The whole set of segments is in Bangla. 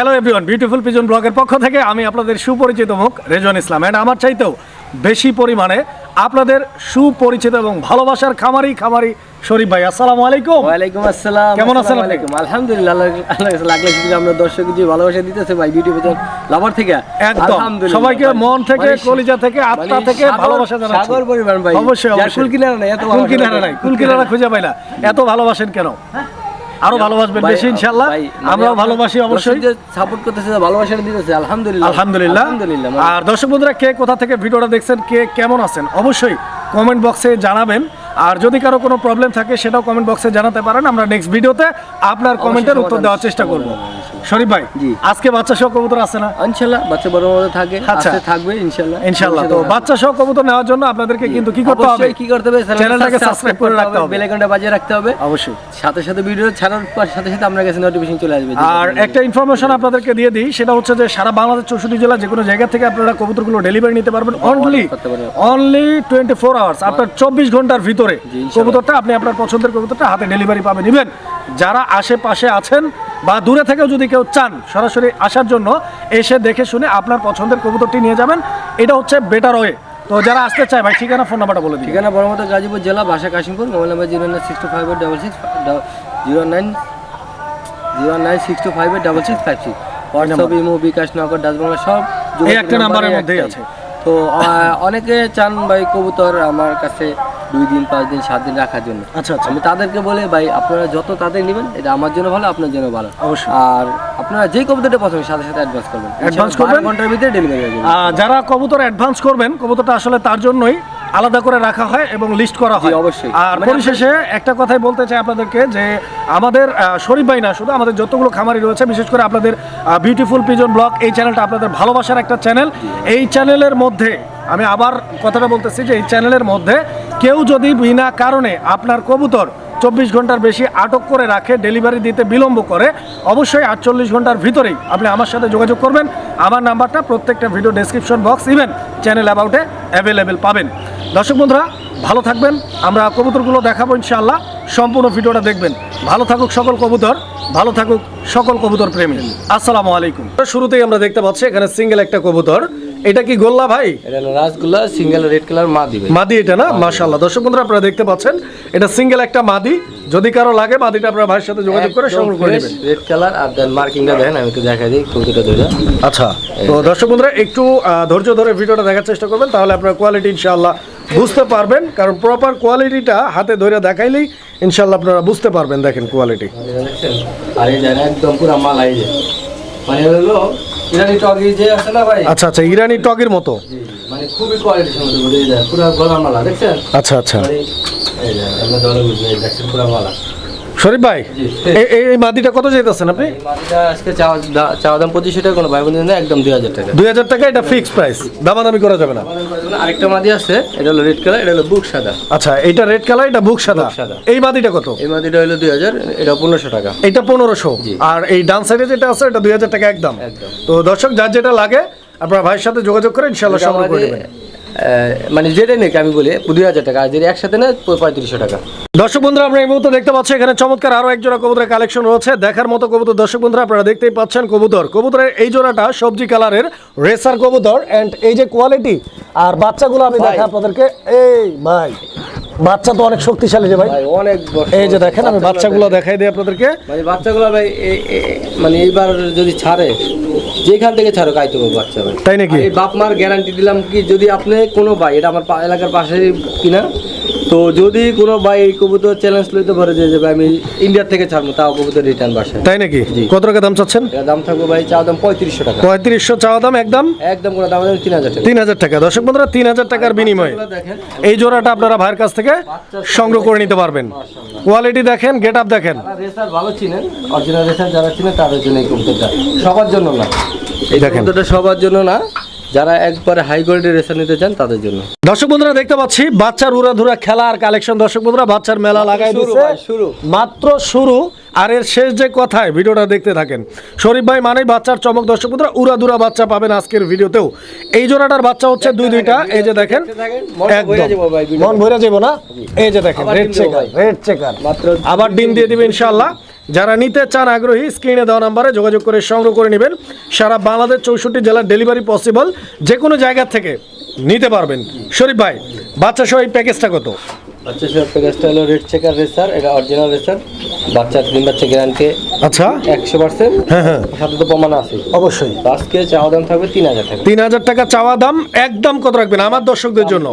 হ্যালো এভরিওয়ান বিউটিফুল পিজন ব্লগের পক্ষ থেকে আমি আপনাদের সুপরিচিত মুখ রেজন ইসলাম। অ্যান্ড আমার চাইতেও বেশি পরিমাণে আপনাদের সুপরিচিত এবং ভালোবাসার খামারি খামারি শরীফ ভাই আসসালামু আলাইকুম। ওয়ালাইকুম আসসালাম কেমন আছেন? আলাইকুম। আলহামদুলিল্লাহ আল্লাহ লাগলে শুধু আমরা দর্শক যে ভালোবাসা দিতেছে ভাই বিউটি পেছন লাভার থেকে। একদম। সবাইকে মন থেকে মানে- কলিজা থেকে আত্মা মানে থেকে ভালোবাসা জানাচ্ছি। সাগর পরিমাণ ভাই। অবশ্যই অবশ্যই। কুল কিনারা নাই এত কুল ভালোবাসা কিনারা নাই। কুল কিনারা খুঁজে পাই না। এত ভালোবাসেন কেন? আরও ভালোবাসবেন বেশি ইনশাআল্লাহ। মানে আমরাও ভালোবাসি অবশ্যই। সাপোর্ট করতেছে ভালোবাসা দিতেছে আলহামদুলিল্লাহ। আলহামদুলিল্লাহ। আলহামদুলিল্লাহ মানে- আর দর্শক বন্ধুরা কে কোথা থেকে ভিডিওটা দেখছেন কে কেমন আছেন অবশ্যই কমেন্ট বক্সে জানাবেন। আর যদি কারও কোনো প্রবলেম থাকে সেটাও কমেন্ট বক্সে জানাতে পারেন। আমরা নেক্সট ভিডিওতে আপনার কমেন্টের উত্তর দেওয়ার চেষ্টা করব। শরীফ ভাই আজকে বাচ্চা সহ কবুতর আছে না? ইনশাআল্লাহ বাচ্চা বড় বড় থাকে আচ্ছা। থাকবে ইনশাআল্লাহ ইনশাআল্লাহ তো বাচ্চা সহ কবুতর নেওয়ার জন্য আপনাদেরকে কিন্তু কি করতে হবে? কি করতে হবে? চ্যানেলটাকে সাবস্ক্রাইব করে রাখতে হবে। বেল আইকনটা বাজিয়ে রাখতে হবে। অবশ্যই। সাথে সাথে ভিডিও ছাড়ার পর সাথে সাথে আপনার কাছে নোটিফিকেশন চলে আসবে। আর একটা ইনফরমেশন আপনাদেরকে দিয়ে দিই সেটা হচ্ছে যে সারা বাংলাদেশ চৌষট্টি জেলা যে কোনো জায়গা থেকে আপনারা কবুতরগুলো ডেলিভারি নিতে পারবেন only. Only twenty four hours আপনার চব্বিশ ঘণ্টার ভিতরে কবুতরটা আপনি আপনার পছন্দের কবুতরটা হাতে ডেলিভারি পাবেন। ইভেন যারা আশেপাশে আছেন বা দূরে থেকেও যদি কেউ চান সরাসরি আসার জন্য এসে দেখে শুনে আপনার পছন্দের কবুতরটি নিয়ে যাবেন। এটা হচ্ছে বেটার ওয়ে তো যারা আসতে চায় ভাই ঠিকানা ফোন নাম্বারটা বলে দিই ঠিকানা বড়মতো গাজীপুর জেলা ভাষা Kashimpur mobile number zero nine six two five double six zero nine zero nine six two five double six five six WhatsApp imo bKash Nagad Dutch Bangla সব এই একটা নাম্বারের মধ্যেই আছে। তো অনেকে চান ভাই কবুতর আমার কাছে দুই দিন পাঁচ দিন সাত দিন রাখার জন্য। আচ্ছা আচ্ছা। আমি তাদেরকে বলে ভাই আপনারা যত তাদের নেবেন এটা আমার জন্য ভালো আপনার জন্য ভালো। অবশ্যই। আর আপনারা যেই কবুতরটা পছন্দ সাথে সাথে অ্যাডভান্স করবেন। অ্যাডভান্স করবেন? ঘণ্টার ভিতরে ডেলিভারি হয়ে যাবে। যারা কবুতর অ্যাডভান্স করবেন কবুতরটা আসলে তার জন্যই। আলাদা করে রাখা হয় এবং লিস্ট করা হয়। অবশ্যই। আর মানে পরিশেষে একটা কথাই বলতে চাই আপনাদেরকে যে আমাদের শরীফ ভাই না শুধু আমাদের যতগুলো খামারি রয়েছে বিশেষ করে আপনাদের বিউটিফুল পিজন ব্লগ এই চ্যানেলটা আপনাদের ভালোবাসার একটা চ্যানেল এই চ্যানেলের মধ্যে আমি আবার কথাটা বলতেছি যে এই চ্যানেলের মধ্যে কেউ যদি বিনা কারণে আপনার কবুতর চব্বিশ ঘণ্টার বেশি আটক করে রাখে ডেলিভারি দিতে বিলম্ব করে অবশ্যই আটচল্লিশ ঘণ্টার ভিতরেই আপনি আমার সাথে যোগাযোগ করবেন। আমার নাম্বারটা প্রত্যেকটা video description box even channel অ্যাবাউটে available পাবেন। দর্শক বন্ধুরা ভালো থাকবেন। আমরা কবুতরগুলো দেখাবো ইনশাআল্লাহ। সম্পূর্ণ ভিডিওটা দেখবেন। ভালো থাকুক সকল কবুতর ভালো থাকুক সকল কবুতর প্রেমী। আসসালামু আলাইকুম। শুরুতেই আমরা দেখতে পাচ্ছি এখানে সিঙ্গেল একটা কবুতর। এটা কি গোল্লা ভাই? এটা হলো সিঙ্গেল রেড কালার মা দিবে মাদি এটা না? মাশাআল্লাহ। দর্শক বন্ধুরা আপনারা দেখতে পাচ্ছেন এটা সিঙ্গেল একটা মাদি। যদি কারও লাগে মাদিটা আপনার ভাইয়ের সাথে যোগাযোগ করে সংগ্রহ করে নেবেন। রেড কালার আর দেন মার্কিংটা দেখেন আমি একটু দেখাই দিই কবুতরটা ধরে। আচ্ছা তো দর্শক বন্ধুরা একটু ধৈর্য ধরে ভিডিওটা দেখার চেষ্টা করবেন তাহলে আপনার কোয়ালিটি ইনশাআল্লাহ বুঝতে পারবেন কারণ প্রপার কোয়ালিটিটা হাতে ধরে দেখাইলেই ইনশাল্লাহ আপনারা বুঝতে পারবেন দেখেন কোয়ালিটি একদম পুরো মাল মানে হলো ইরানি টগি যে আছে না ভাই? আচ্ছা আচ্ছা ইরানি টগের মতো। মানে খুবই কোয়ালিটি সম্মত বলে এই দেখেন পুরো গলা মালা দেখছেন? আচ্ছা আচ্ছা। মানে এই দেখেন পুরো মালা। শরীফ ভাই এই- মাদিটা কত যেতেছেন আপনি? আজকে চাওয়া দাম পঁচিশশো টাকা কোনো ভাই বোনদের না একদম দুই হাজার টাকা। দুই হাজার টাকা এটা ফিক্সড প্রাইস দামাদামি করা যাবে না। আরেকটা মাদি আছে এটা হলো রেড কালার এটা হলো বুক সাদা। আচ্ছা এটা রেড কালার এটা বুক সাদা। এই মাদিটা কত? এই মাদিটা হলো দুই হাজার এটা পনেরোশো টাকা। এটা পনেরোশো। আর এই ডান সাইডে যেটা আছে এটা দুই হাজার টাকা একদম। তো দর্শক যার যেটা লাগে আপনার ভাইয়ের সাথে যোগাযোগ করে ইনশাল্লাহ সংগ্রহ করে আহ, মানে যেটা নেই আমি বলি দুই হাজার টাকা। আর যদি একসাথে নেয় পঁয়ত্রিশশো টাকা। দর্শক বন্ধুরা আমরা এই মুহূর্তে দেখতে পাচ্ছি এখানে চমৎকার আরও এক জোড়া কবুতরের কালেকশন রয়েছে। দেখার মতো কবুতর দর্শক বন্ধুরা আপনারা দেখতেই পাচ্ছেন কবুতর। কবুতরের এই জোড়াটা সবজি কালারের রেসার কবুতর। অ্যান্ড এই যে কোয়ালিটি আর বাচ্চাগুলো আমি দেখা আপনাদেরকে। এই ভাই। বাচ্চা তো অনেক শক্তিশালী রে ভাই। ভাই অনেক এই যে দেখেন আমি বাচ্চাগুলো দেখাই দিই আপনাদেরকে। মানে বাচ্চাগুলো ভাই মানে এইবার যদি ছাড়ে যেখান থেকে ছাড়ো কাইতে পারব বাচ্চা ভাই। তাই নাকি? বাপ মার গ্যারান্টি দিলাম কি যদি আপনি কোনো ভাই এটা আমার এলাকার পাশে কিনা তো যদি কোনো ভাই এই কবুতর চ্যালেঞ্জ লইতে পারে যে ভাই আমি ইন্ডিয়ার থেকে ছাড়বো তাও কবুতর রিটার্ন বাসায়। তাই নাকি? কত টাকা দাম চাচ্ছেন? দাম থাকবে ভাই চা দাম পঁয়ত্রিশশো টাকা। পঁয়ত্রিশশো চাওয়া দাম একদম একদম কোনো দাম তিন হাজার টাকা। তিন হাজার টাকা। দর্শক বন্ধুরা তিন হাজার টাকার বিনিময়ে এই জোড়াটা আপনারা ভাইয়ের কাছ থেকে সংগ্রহ করে নিতে পারবেন। কোয়ালিটি দেখেন গেট আপ দেখেন রেসার ভালো চিনেন অরিজিনাল রেসার যারা চিনেন তাদের জন্য এই কবুতরটা। সবার জন্য না। এই দেখেন। কবুতরটা সবার জন্য না। যারা একবারে হাই কোয়ালিটির রেসার নিতে চান তাদের জন্য। দর্শক বন্ধুরা দেখতে পাচ্ছি বাচ্চার উড়াধুরা খেলা আর কালেকশন দর্শক বন্ধুরা বাচ্চার মেলা লাগাই দিচ্ছে। শুরু। মাত্র শুরু। আর এর শেষ যে কথায় ভিডিওটা দেখতে থাকেন শরীফ ভাই মানেই বাচ্চার চমক। দর্শক বন্ধুরা উড়াধুরা বাচ্চা পাবেন আজকের ভিডিওতেও। এই জোড়াটার বাচ্চা হচ্ছে দুই দুইটা। এই যে দেখেন একদম। মন ভরে যাব না? এই যে দেখেন আবার রেড ডিম চেকার রেড চেকার মাত্র আবার ডিম দিয়ে দিবে ইনশাআল্লাহ। যারা নিতে চান আগ্রহী স্ক্রিনে দেওয়া নাম্বারে যোগাযোগ করে সংগ্রহ করে নেবেন। সারা বাংলাদেশ চৌষট্টি জেলার ডেলিভারি পসিবল যে কোনো জায়গা থেকে নিতে পারবেন। শরীফ ভাই, বাচ্চা সহ এই প্যাকেজটা কত? বাচ্চা সহ প্যাকেজটা হলো রেড চেকার রেসার এটা অরিজিনাল রেসার বাচ্চা, তিন বাচ্চা গ্যারান্টি আচ্ছা। একশো পার্সেন্ট হ্যাঁ হ্যাঁ। সাথে তো প্রমাণ আছে। অবশ্যই। আজকে চাওয়া দাম থাকবে তিন হাজার টাকা। তিন হাজার টাকা চাওয়া দাম একদম কত রাখবেন? আমার দর্শকদের জন্য।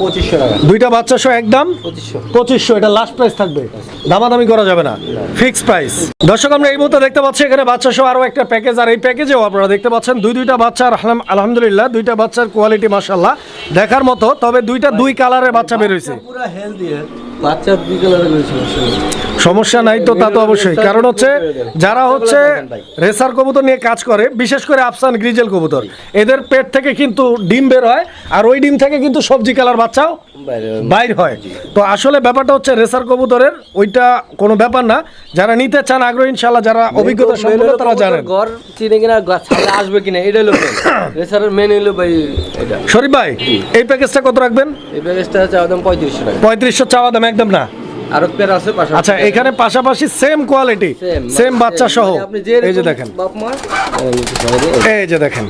পঁচিশশো টাকা। দুইটা বাচ্চা সহ একদম পঁচিশশো। পঁচিশশো এটা লাস্ট প্রাইস থাকবে। দামাদামি করা যাবে না। ফিক্স প্রাইস দর্শক আমরা এই মুহূর্তে দেখতে পাচ্ছি এখানে বাচ্চা সহ আরও একটা প্যাকেজ আর এই প্যাকেজেও আপনারা দেখতে পাচ্ছেন দুই দুইটা বাচ্চার আলহামদুলিল্লাহ দুইটা বাচ্চার কোয়ালিটি মাসাল্লাহ দেখার মতো তবে দুইটা দুই কালারের বাচ্চা বের হয়েছে। পুরো হেলদি বাচ্চা দুই কালারের সমস্যা নাই তো তা তো অবশ্যই। কারণ হচ্ছে যারা হচ্ছে রেসার কবুতর নিয়ে কাজ করে বিশেষ করে আফসান গ্রিজেল কবুতর। এদের পেট থেকে কিন্তু ডিম বের হয় আর ওই ডিম থেকে কিন্তু সবজি কালার বাচ্চাও বাইর হয়। তো আসলে ব্যাপারটা হচ্ছে রেসার কবুতরের ওইটা কোনো ব্যাপার না। যারা নিতে চান আগ্রহ ইনশাল্লাহ যারা অভিজ্ঞতা সম্পন্ন তারা জানেন। ঘর চিনে কিনা আসবে কিনা এটা হলো রেসারের মেন হলো ভাই এটা। শরীফ ভাই এই প্যাকেজটা কত রাখবেন? এই প্যাকেজটা চাওয়া দাম পঁয়ত্রিশশো টাকা। পঁয়ত্রিশশো চাওয়া দাম একদম না। আরও পেয়ার আছে পাশাপাশি আচ্ছা এখানে পাশাপাশি সেম কোয়ালিটি সেম বাচ্চা সহ। মানে এই যে দেখেন। এই যে দেখেন।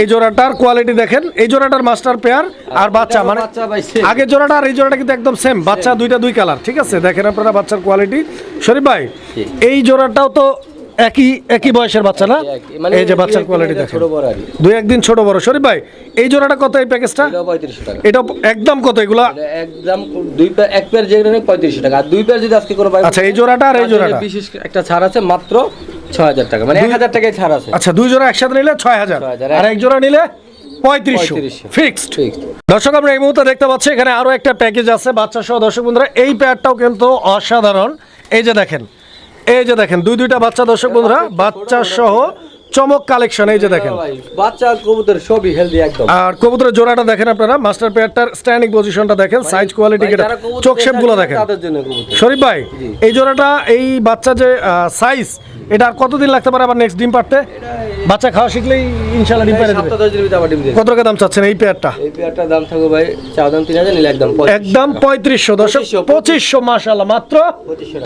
এই জোড়াটার কোয়ালিটি দেখেন। এই জোড়াটার মাস্টার পেয়ার আর বাচ্চা মানে আগের জোড়াটা আর এই জোড়াটা কিন্তু একদম সেম বাচ্চা দুইটা দুই কালার ঠিক আছে? দেখেন আপনারা বাচ্চার কোয়ালিটি শরীফ ভাই এই জোড়াটাও তো একই একই বয়সের বাচ্চা না? মানে এই যে বাচ্চার দুই কোয়ালিটি দেখেন। ছোট বড় আর দুই একদিন ছোট বড়। শরীফ ভাই এই জোড়াটা কত এই প্যাকেজটা এটা একদম কত এগুলা? একদম দুই পেয়ার এক পেয়ার যে পঁয়ত্রিশশো টাকা। আর দুই পেয়ার যদি আজকে কোনো আচ্ছা এই জোড়াটা আর এই জোড়াটা? বিশেষ একটা ছাড় আছে মাত্র ছয় হাজার টাকা। মানে এক হাজার টাকায় ছাড় আছে। আচ্ছা দুই জোড়া একসাথে নিলে ছয় হাজার। 6,000 আর এক জোড়া নিলে পঁয়ত্রিশশো। ফিক্সড দর্শক আমরা এই মুহূর্তে দেখতে পাচ্ছি এখানে আরও একটা প্যাকেজ আছে। বাচ্চা সহ দর্শক বন্ধুরা এই প্যাডটাও কিন্তু অসাধারণ। এই যে দেখেন এই যে দেখেন দুই দুইটা বাচ্চা দর্শক বন্ধুরা বাচ্চা সহ চমক কালেকশন এই যে দেখেন। বাচ্চা কবুতর সবই হেলদি একদম। আর কবুতরের জোড়াটা দেখেন আপনারা মাস্টার পেয়ারটার স্ট্যান্ডিং পজিশনটা দেখেন সাইজ কোয়ালিটি কেটা। চোখ শেপগুলো দেখেন। শরীফ ভাই এই জোড়াটা এই বাচ্চা যে সাইজ এটা আর কতদিন লাগতে পারে আবার নেক্সট ডিম পারতে বাচ্চা খাওয়া শিখলেই ইনশাল্লাহ ডিম পারে দেবে। কত টাকা দাম চাচ্ছেন এই পেয়ারটা? এই পেয়ারটার দাম থাকবে ভাই চা দাম তিন হাজার নিলে একদম একদম টাকা। পঁয়ত্রিশশো দর্শক 2500 পঁচিশশো মাসাল্লাহ মাত্র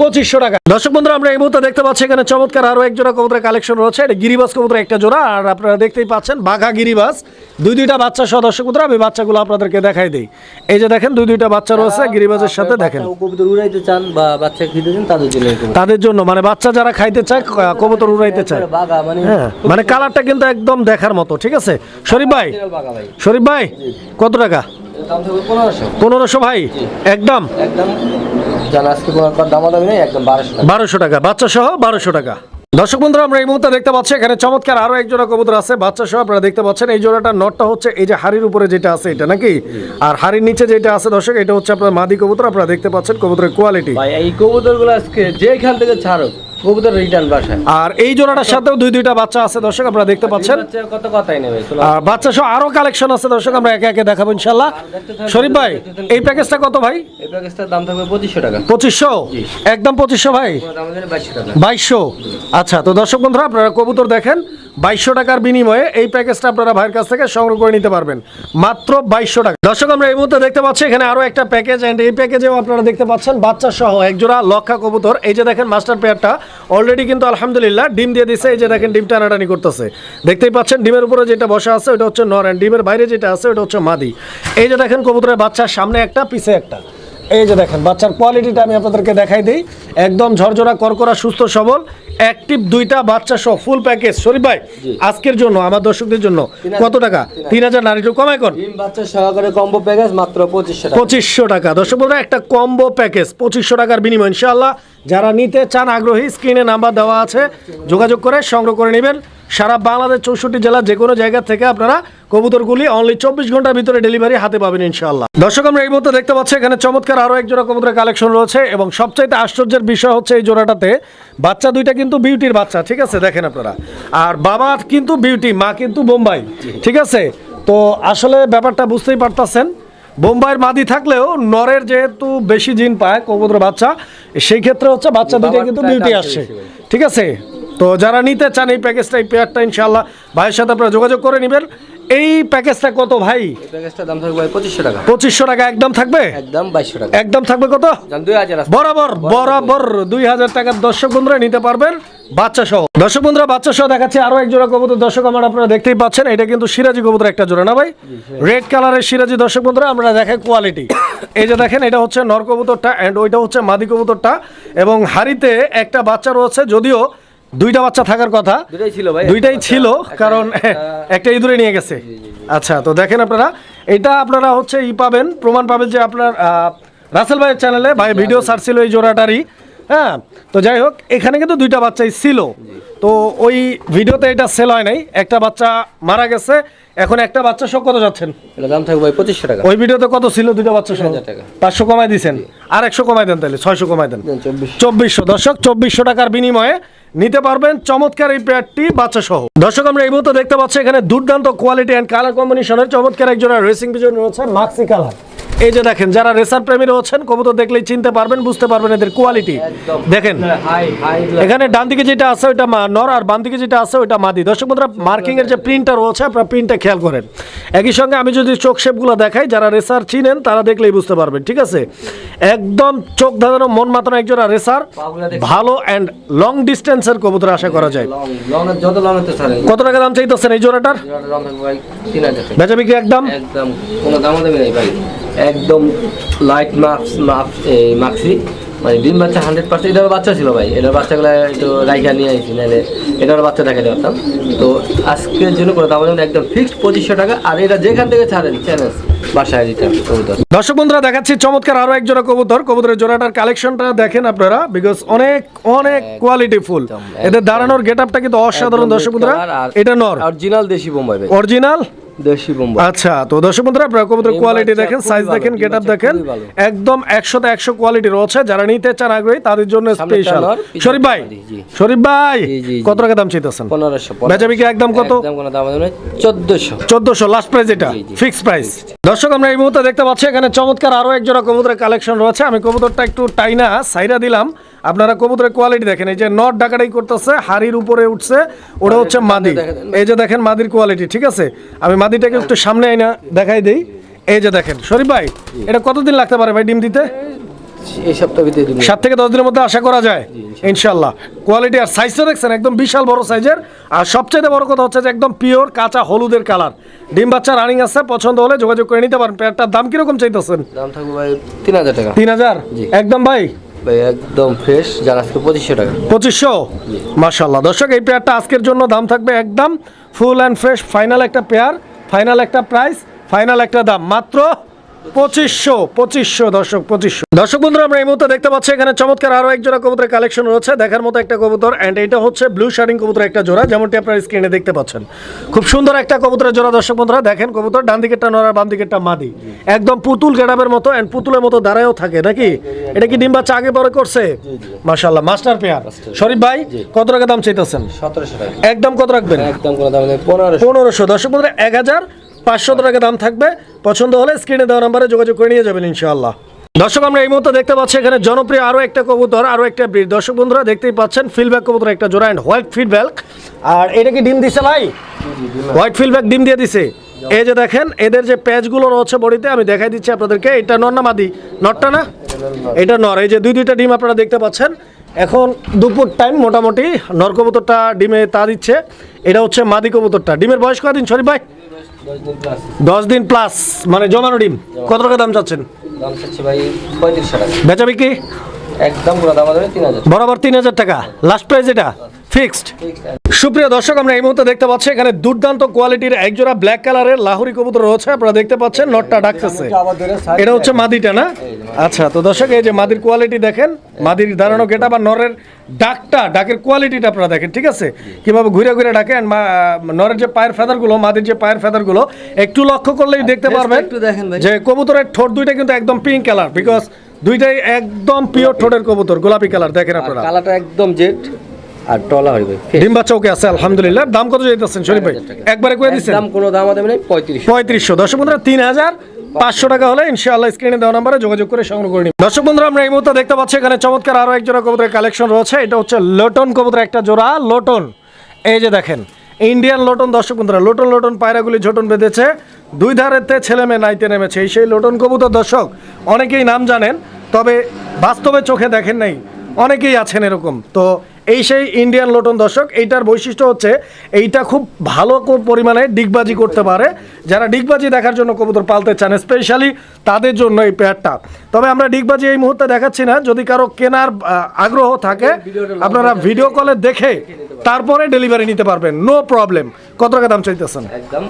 2500 টাকা। দর্শক বন্ধুরা আমরা এই মুহূর্তে দেখতে পাচ্ছি এখানে চমৎকার আরও এক জোড়া কবুতরের কালেকশন রয়েছে। এটা গিরিবাস কবুতর একটা জোড়া আর আপনারা দেখতেই পাচ্ছেন বাঘা গিরিবাস। দুই দুইটা বাচ্চা সহ দর্শক বন্ধুরা আমি বাচ্চাগুলো আপনাদেরকে দেখাই দিই। এই যে দেখেন দুই দুইটা বাচ্চা রয়েছে গিরিবাজের সাথে দেখেন। কবুতর উড়াইতে চান বা বাচ্চা খেতে চান তাদের জন্য তাদের জন্য মানে বাচ্চা যারা খাইতে চায় কবুতর উড়াইতে চায়। বাঘা মানে হ্যাঁ মানে কালারটা কিন্তু একদম দেখার মতো ঠিক আছে? শরীফ ভাই শরীফ ভাই কত টাকা? পনেরোশো। ভাই একদম? বারোশো টাকা। বাচ্চা সহ বারোশো টাকা। দর্শক বন্ধুরা আমরা এই মুহূর্তে দেখতে পাচ্ছি এখানে চমৎকার আরও এক জোড়া কবুতর আছে বাচ্চা সহ আপনারা দেখতে পাচ্ছেন এই জোড়াটা নটটা হচ্ছে এই যে হাড়ির উপরে যেটা আছে এটা নাকি? আর হাড়ির নিচে যেটা আছে দর্শক এটা হচ্ছে আপনার মাদি কবুতর আপনারা দেখতে পাচ্ছেন কবুতরের কোয়ালিটি ভাই এই কবুতরগুলো আজকে যেখান থেকে ছাড়ো কবুতর রিটার্ন বাসায়। আর এই জোড়াটার সাথেও দুই দুইটা বাচ্চা আছে দর্শক আপনারা দেখতে পাচ্ছেন। কত কথাই নেবে বাচ্চা সহ আরও কালেকশন আছে দর্শক আমরা একে একে দেখাবো ইনশাল্লাহ শরীফ ভাই এই প্যাকেজটা কত ভাই? এই প্যাকেজটার দাম থাকবে পঁচিশশো টাকা। পঁচিশশো? একদম ভাই? আচ্ছা তো দর্শক বন্ধুরা আপনারা কবুতর দেখেন। বাইশশো টাকার বিনিময়ে এই প্যাকেজটা আপনারা ভাইয়ের কাছ থেকে সংগ্রহ করে নিতে পারবেন। মাত্র বাইশশো টাকা। দর্শক, আমরা এই মুহূর্তে দেখতে পাচ্ছি, এখানে আরও একটা প্যাকেজ অ্যান্ড এই প্যাকেজেও আপনারা দেখতে পাচ্ছেন, বাচ্চা সহ একজোড়া লক্ষা কবুতর। এই যে দেখেন মাস্টার পেয়ারটা অলরেডি কিন্তু আলহামদুলিল্লাহ ডিম দিয়ে দিছে, এই যে দেখেন, ডিম টানাটানি করতেছে। দেখতেই পাচ্ছেন, ডিমের উপরে যেটা বসা আছে, ওটা হচ্ছে নর and ডিমের বাইরে যেটা আছে, ওটা হচ্ছে মাদি। এই যে দেখেন, কবুতরের বাচ্চার সামনে একটা, পিছে একটা। এই যে দেখেন, বাচ্চার কোয়ালিটিটা আমি আপনাদেরকে দেখাই দিই। একদম ঝরঝরা করকরা সুস্থ, সবল। অ্যাক্টিভ দুইটা বাচ্চা সহ ফুল প্যাকেজ শরীফ ভাই আজকের জন্য আমার দর্শকদের জন্য কত টাকা? তিন হাজার। নারী একটু কমাই কর। বাচ্চা সহকারে কম্বো প্যাকেজ মাত্র পঁচিশশো টাকা। পঁচিশশো টাকা। দর্শক বন্ধুরা একটা কম্বো প্যাকেজ পঁচিশশো টাকার বিনিময় ইনশাআল্লাহ। যারা নিতে চান আগ্রহী স্ক্রিনে নাম্বার দেওয়া আছে। যোগাযোগ করে সংগ্রহ করে নেবেন। সারা বাংলাদেশ চৌষট্টি জেলা যে কোনো জায়গা থেকে আপনারা কবুতরগুলি অনলি চব্বিশ ঘণ্টার ভিতরে ডেলিভারি হাতে পাবেন ইনশাআল্লাহ। দর্শক আমরা এই মুহূর্তে দেখতে পাচ্ছি এখানে চমৎকার আরও এক জোড়া কবুতরের কালেকশন রয়েছে এবং সবচাইতে আশ্চর্যের বিষয় হচ্ছে এই জোড়াটাতে বাচ্চা দুইটা কিন্তু বিউটির বাচ্চা ঠিক আছে? দেখেন আপনারা। আর বাবা কিন্তু বিউটি মা কিন্তু বোম্বাই ঠিক আছে? তো আসলে ব্যাপারটা বুঝতেই পারতাছেন। বোম্বাইয়ের মাদি থাকলেও নরের যেহেতু বেশি জিন পায় কবুতর বাচ্চা সেই ক্ষেত্রে হচ্ছে বাচ্চা দুইটা কিন্তু বিউটি আসছে ঠিক আছে? তো যারা নিতে চান এই প্যাকেজটা এই পেয়ারটা ইনশাল্লাহ ভাইয়ের সাথে আপনারা যোগাযোগ করে নেবেন। এই প্যাকেজটা কত ভাই? এই প্যাকেজটার দাম থাকবে পঁচিশশো টাকা। পঁচিশশো টাকা একদম থাকবে? একদম বাইশশো টাকা। একদম থাকবে কত? দুই হাজার বরাবর বরাবর। দুই হাজার টাকার দর্শক বন্ধুরা নিতে পারবেন বাচ্চা সহ। দর্শক বন্ধুরা বাচ্চা সহ দেখাচ্ছে আরও এক জোড়া কবুতর। দর্শক আমার আপনারা দেখতেই পাচ্ছেন এটা কিন্তু সিরাজি কবুতর একটা জোড়া না ভাই? রেড কালারের সিরাজি দর্শক বন্ধুরা আমরা দেখাই কোয়ালিটি এই যে দেখেন এটা হচ্ছে নর কবুতরটা এন্ড ওইটা হচ্ছে মাদি কবুতরটা এবং হাড়িতে একটা বাচ্চা রয়েছে যদিও দুইটা বাচ্চা থাকার কথা। দুটাই ছিল ভাই দুইটাই ছিল কারণ একটা ইঁদুরে নিয়ে গেছে। আচ্ছা তো দেখেন আপনারা এটা আপনারা হচ্ছে ই পাবেন প্রমাণ পাবেন যে আপনার রাসেল ভাইয়ের চ্যানেলে ভাই ভিডিও সার্চ ছিল এই জোড়াটারই। হ্যাঁ তো যাই হোক এখানে কিন্তু দুইটা বাচ্চাই ছিল। তো ওই ভিডিওতে এটা সেল হয় নাই। একটা বাচ্চা মারা গেছে এখন একটা বাচ্চা সহ কত যাচ্ছেন? দাম থাকবে ভাই পঁচিশশো টাকা। ওই ভিডিওতে কত ছিল দুইটা বাচ্চা সহ? 3000 টাকা। পাঁচশো কমাই দিয়েছেন আর একশো কমাই দেন তাহলে ছয়শো কমাই দেন। দেন চব্বিশশো। দর্শক চব্বিশশো টাকার বিনিময়ে নিতে পারবেন চমৎকার এই প্যাডটি বাচ্চা সহ দর্শক, আমরা এই মুহূর্তে দেখতে পাচ্ছি এখানে দুর্দান্ত কোয়ালিটি অ্যান্ড কালার কম্বিনেশনের চমৎকার একজোড়া রেসিং পিজন রয়েছে মাক্সি কালার এই যে দেখেন যারা রেসার প্রেমী রয়েছেন কবুতর দেখলেই চিনতে পারবেন বুঝতে পারবেন এদের কোয়ালিটি দেখেন হাই এখানে ডান দিকে যেটা আছে ওইটা মা- নর আর বাম দিকে যেটা আছে ওইটা মাদি। দর্শক বন্ধুরা মার্কিং এর যে প্রিন্টটা রয়েছে আপনারা প্রিন্টটা খেয়াল করেন। একই সঙ্গে আমি যদি চোখ শেপগুলো দেখাই যারা রেসার চিনেন তারা দেখলেই বুঝতে পারবেন ঠিক আছে? একদম চোখ ধাঁধানো মন মাতানো একজোড়া রেসার ভালো অ্যান্ড লং ডিস্টেন্সের কবুতর আশা করা যায়। লং লং যত লং হতে ছাড়েন কত টাকা দাম চাইতেছেন এই জোড়াটার? বেচা বিক্রি একদম? একদম কোনো দেবে নাই ভাই। একদম লাইট মার্কস মার্কস মানে ডিম বাচ্চা হান্ড্রেড পার্সেন্ট এটার বাচ্চা ছিল ভাই। এটার বাচ্চাগুলো একটু রাইখা নিয়ে আইছি নাহলে এটার বাচ্চা দেখাতে পারতাম। তো আজকের জন্য কোনো দাম একদম ফিক্সড পঁচিশশো টাকা। আর এটা যেখান থেকে ছাড়েন চ্যালেঞ্জ বাসায় রিটার্ন কবুতর। দর্শক বন্ধুরা দেখাচ্ছি চমৎকার আরও এক জোড়া কবুতর। কবুতরের জোড়াটার কালেকশনটা দেখেন আপনারা বিকজ অনেক অনেক কোয়ালিটি ফুল এদের দাঁড়ানোর গেট আপটা কিন্তু অসাধারণ দর্শক বন্ধুরা। এটা নর। অরিজিনাল দেশি বোম্বাই অরিজিনাল দেশি বোম্বাই। আচ্ছা তো দর্শক বন্ধুরা আপনারা কবুতর কোয়ালিটি দেখেন সাইজ দেখেন ডিম গেট আপ বাচ্চা দেখেন। একদম একশোতে একশো কোয়ালিটি রয়েছে। যারা নিতে চান আগ্রহী তাদের জন্য স্পেশাল শরীফ ভাই শরীফ ভাই। কত টাকা দাম চাইতেছেন? পনেরোশো বেচা বিক্রি একদম কত? একদম কোনো দাম দেবেন চোদ্দোশো। চোদ্দশো লাস্ট প্রাইস এটা। ফিক্স প্রাইস দর্শক আমরা এই মুহূর্তে দেখতে পাচ্ছি এখানে চমৎকার আরও এক জোড়া কবুতরের কালেকশন রয়েছে। আমি কবুতরটা একটু টাইনা সাইরা দিলাম। আপনারা কবুতরের কোয়ালিটি দেখেন এই যে নট ডাকাটাই করতেছে হাড়ির উপরে উঠছে ওটা হচ্ছে মাদি এই যে দেখেন মাদির কোয়ালিটি ঠিক আছে? আমি মাদিটাকে একটু সামনে আইনা দেখাই দেই। এই যে দেখেন শরীফ ভাই এটা কতদিন লাগতে পারে ভাই ডিম দিতে? এই সপ্তাহ সাত থেকে দশ দিনের মধ্যে আশা করা যায় ইনশাল্লাহ। কোয়ালিটি আর সাইজটা দেখছেন একদম বিশাল বড় সাইজের আর সবচেয়ে বড় কথা হচ্ছে যে একদম পিওর কাঁচা হলুদের কালার ডিম বাচ্চা রানিং আছে পছন্দ হলে যোগাযোগ করে নিতে পারেন। পেয়ারটার দাম কীরকম চাইতেছেন? দাম থাকবে ভাই তিন হাজার টাকা। তিন হাজার? একদম ভাই? একদম ফ্রেশ যার আজকে পঁচিশশো টাকা। পঁচিশশো? মার্শাল্লাহ দর্শক এই পেয়ারটা আজকের জন্য দাম থাকবে একদম ফুল অ্যান্ড ফ্রেশ ফাইনাল একটা পেয়ার ফাইনাল একটা প্রাইস ফাইনাল একটা দাম। মাত্র পঁচিশশো পঁচিশশো দর্শক পঁচিশশো। দর্শক বন্ধুরা আমরা এই মুহূর্তে দেখতে পাচ্ছি এখানে চমৎকার আরও এক জোড়া কবুতরের কালেকশন রয়েছে। দেখার মতো একটা কবুতর অ্যান্ড এটা হচ্ছে ব্লু শার্টিং কবুতর একটা জোড়া যেমনটি আপনারা স্ক্রিনে দেখতে পাচ্ছেন। খুব সুন্দর একটা কবুতরের জোড়া দর্শক বন্ধুরা। দেখেন কবুতর ডান দিকেরটা নর আর বাম দিকেরটা মাদি। একদম পুতুল গেডাবের মতো অ্যান্ড পুতুলের মতো দাঁড়ায়ও থাকে নাকি? এটা কি ডিম বাচ্চা আগে পরে করছে? মাশাল্লাহ মাস্টার পেয়ার শরীফ ভাই কত টাকা দাম চাইতেছেন? সতেরোশো একদম কত রাখবেন? একদম পনেরোশো দর্শক বন্ধুরা এক হাজার পাঁচশো টাকা দাম থাকবে। পছন্দ হলে স্ক্রিনে দেওয়া নাম্বারে যোগাযোগ করে নিয়ে যাবেন ইনশাআল্লাহ। দর্শক, আমরা এই মুহূর্তে দেখতে পাচ্ছি এখানে জনপ্রিয় আরও একটা কবুতর, আরও একটা ব্রিড। দর্শক বন্ধুরা, দেখতেই পাচ্ছেন ফিডব্যাক কবুতর একটা জোড়া অ্যান্ড হোয়াইট ফিডব্যাক আর এটা কি ডিম দিছে ভাই? হোয়াইট ফিডব্যাক ডিম দিয়ে দিছে। এই যে দেখেন, এদের যে প্যাচগুলো রয়েছে বডিতে, আমি দেখাই দিচ্ছি আপনাদেরকে। এটা নর না মাদি। নরটা না? এটা নর। এই যে দুই দুইটা ডিম আপনারা দেখতে পাচ্ছেন। এখন দুপুর টাইম মোটামুটি নর কবুতরটা ডিমে তা দিচ্ছে। এটা হচ্ছে মাদি কবুতরটা। ডিমের বয়স কদিন শরীফ ভাই? দশ দিন প্লাস মানে জমানো ডিম। কত টাকা দাম চাচ্ছেন? দাম চাচ্ছি ভাই পঁয়ত্রিশশো টাকা। বেচা বিক্রি? একদম পুরো দাম দেবে তিন হাজার বরাবর তিন হাজার টাকা। লাস্ট প্রাইস এটা? ফিক্সড। সুপ্রিয় দর্শক আমরা এই মুহূর্তে দেখতে পাচ্ছি এখানে দুর্দান্ত কোয়ালিটির একজোড়া ব্ল্যাক কালারের লাহুরি কবুতর রয়েছে। আপনারা দেখতে পাচ্ছেন নটটা ডাকতেছে। এটা হচ্ছে মাদিটা না? আচ্ছা তো দর্শক এই যে মাদির কোয়ালিটি দেখেন মাদির দাঁড়ানো গেটা বা নরের ডাকটা ডাকের কোয়ালিটিটা আপনারা দেখেন ঠিক আছে? কীভাবে ঘুরে ঘুরে ডাকে and মা- নরের যে পায়ের ফেদারগুলো মাদির যে পায়ের ফেদারগুলো একটু লক্ষ্য করলেই দেখতে পারবেন একটু দেখেন যে কবুতরের ঠোঁট দুইটা কিন্তু একদম পিঙ্ক কালার বিকজ দুইটাই একদম পিওর ঠোঁটের কবুতর গোলাপি কালার দেখেন আপনারা। কালারটা একদম জেড আর টলা হইবে। ডিম বাচ্চা ওকে আছে আলহামদুলিল্লাহ। দাম কত যাইতেছেন শরীফ ভাই? একবারে কয়ে দিচ্ছেন দাম কোনো দাম দেবে না পঁয়ত্রিশশো। পঁয়ত্রিশশো। দর্শক বন্ধুরা তিন হাজার পাঁচশো টাকা হলে ইনশাআল্লাহ স্ক্রিনে দেওয়া নাম্বারে যোগাযোগ করে সংগ্রহ করে নিন। দর্শক বন্ধুরা আমরা এই মুহূর্তে দেখতে পাচ্ছি এখানে চমৎকার আরও এক জোড়া কবুতরের কালেকশন রয়েছে। এটা হচ্ছে লোটন কবুতরের একটা জোড়া লোটন। এই যে দেখেন ইন্ডিয়ান লোটন দর্শক বন্ধুরা লোটন লোটন পায়রাগুলি ঝোটন বেঁধেছে। দুই ধারেতে ছেলে মেয়ে নাইতে নেমেছে। এই সেই লোটন কবুতর দর্শক অনেকেই নাম জানেন তবে বাস্তবে চোখে দেখেন নাই অনেকেই আছেন এরকম। তো এই সেই ইন্ডিয়ান লোটন দর্শক এইটার বৈশিষ্ট্য হচ্ছে এইটা খুব ভালো পরিমাণে ডিগবাজি করতে পারে। যারা ডিগবাজি দেখার জন্য কবুতর পালতে চান স্পেশালি তাদের জন্য এই পেয়ারটা তবে আমরা ডিগবাজি এই মুহূর্তে দেখাচ্ছি না। যদি কারও কেনার আগ্রহ থাকে আপনারা ভিডিও কলে দেখে তারপরে ডেলিভারি নিতে পারবেন। নো প্রবলেম কত টাকা দাম চাইতেছেন? একদম।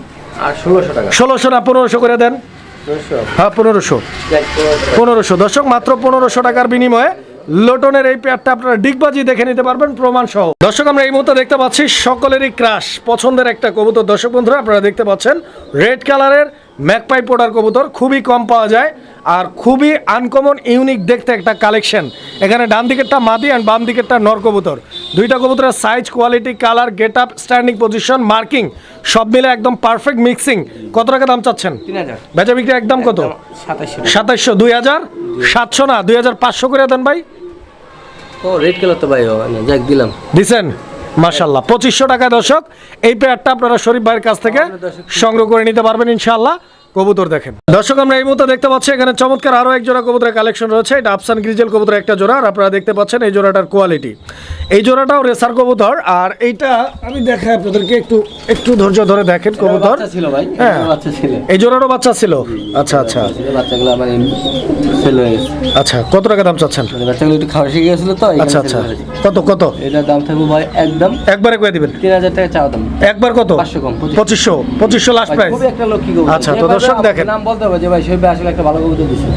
আর ষোলোশো টাকা। ষোলোশো না পনেরোশো করে দেন? হ্যাঁ পনেরোশো। পনেরোশো। দর্শক মাত্র পনেরোশো টাকার বিনিময়ে লোটনের এই পেয়ারটা আপনারা ডিগবাজি দেখে নিতে পারবেন প্রমাণ সহ দর্শক আমরা এই মুহূর্তে দেখতে পাচ্ছি সকলেরই ক্রাশ পছন্দের একটা কবুতর। দর্শক বন্ধুরা আপনারা দেখতে পাচ্ছেন রেড কালারের ম্যাকপাই পোডার কবুতর খুবই কম পাওয়া যায় আর খুবই আনকমন ইউনিক দেখতে একটা কালেকশন এখানে ডান দিকেরটা মাদি অ্যান্ড বাম দিকেরটা নর কবুতর। দুইটা কবুতরের size quality colour get up standing position marking সব মিলে একদম পারফেক্ট মিক্সিং কত টাকা দাম চাচ্ছেন? বেচা বিক্রি একদম কত? সাতাইশশো দুই হাজার? সাতশো না দুই হাজার পাঁচশো করে দেন ভাই। ও রেড কালার তো ভাই ও না, যাক দিলাম। দিছেন মাশাল্লাহ পঁচিশশো টাকা দর্শক এই পেয়ারটা আপনারা শরীফ ভাইয়ের কাছ থেকে সংগ্রহ করে নিতে পারবেন ইনশাল্লাহ কবুতর দেখেন। দর্শক আমরা এই মুহূর্তে দেখতে পাচ্ছি এখানে চমৎকার আরও এক জোড়া কবুতরের কালেকশন রয়েছে। এটা আফসান গ্রিজেল কবুতরের একটা জোড়া। আর আপনারা দেখতে পাচ্ছেন এই জোড়াটার কোয়ালিটি এই জোড়াটাও রেসার কবুতর। আর এইটা আমি দেখাই আপনাদেরকে একটু একটু ধৈর্য ধরে দেখেন কবুতর। ছিল ভাই। হ্যাঁ। বাচ্চা ছিল। এই জোড়ারও বাচ্চা ছিল? আচ্ছা আচ্ছা। বাচ্চাগুলো আমার আচ্ছা কত টাকা দাম চাচ্ছেন? মানে বাচ্চাগুলো একটু খাওয়া শিখে গেছিল তো আচ্ছা আচ্ছা। কত কত? এটার দাম থাকবে ভাই একদম একবারে কয়ে দিবেন। তিন হাজার টাকা চাওয়া দাম। একবার কত? পাঁচশো কম, পঁচিশশো। পঁচিশশো লাস্ট প্রাইস একটা লক্ষ্মী কবুতর। আচ্ছা, তো দর্শক দেখেন। নাম বলতে হবে যে ভাই শৈবে আসলে একটা ভালো কবিতা দিচ্ছে